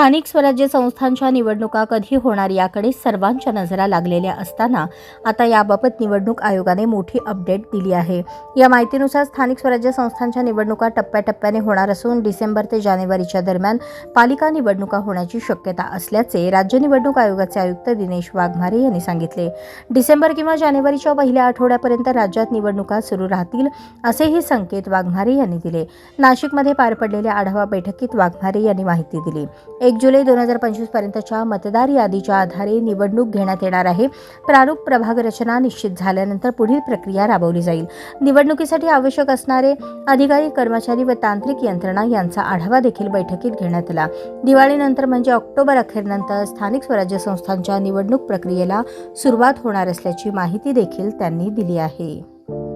स्थानिक स्वराज्य संस्थांच्या निवडणुका कधी होणार याकडे सर्वांच्या नजरा लागलेल्या असताना आता याबाबत निवडणूक आयोगाने मोठी अपडेट दिली आहे. या माहितीनुसार स्थानिक स्वराज्य संस्थांच्या निवडणुका टप्प्याटप्प्याने होणार असून डिसेंबर ते जानेवारीच्या दरम्यान पालिका निवडणुका होण्याची शक्यता असल्याचे राज्य निवडणूक आयोगाचे आयुक्त दिनेश वाघमारे यांनी सांगितले. डिसेंबर किंवा जानेवारीच्या पहिल्या आठवड्यापर्यंत राज्यात निवडणुका सुरू राहतील असेही संकेत वाघमारे यांनी दिले. नाशिकमध्ये पार पडलेल्या आढावा बैठकीत वाघमारे यांनी माहिती दिली. एक जुलै दोन हजार पंचवीस पर्यंतच्या मतदार यादीच्या आधारे निवडणूक घेण्यात येणार आहे. प्रारूप प्रभाग रचना निश्चित झाल्यानंतर पुढील प्रक्रिया राबवली जाईल. निवडणुकीसाठी आवश्यक असणारे अधिकारी कर्मचारी व तांत्रिक यंत्रणा यांचा आढावा देखील बैठकीत घेण्यात आला. दिवाळीनंतर म्हणजे ऑक्टोबर अखेरनंतर स्थानिक स्वराज्य संस्थांच्या निवडणूक प्रक्रियेला सुरुवात होणार असल्याची माहिती देखील त्यांनी दिली आहे.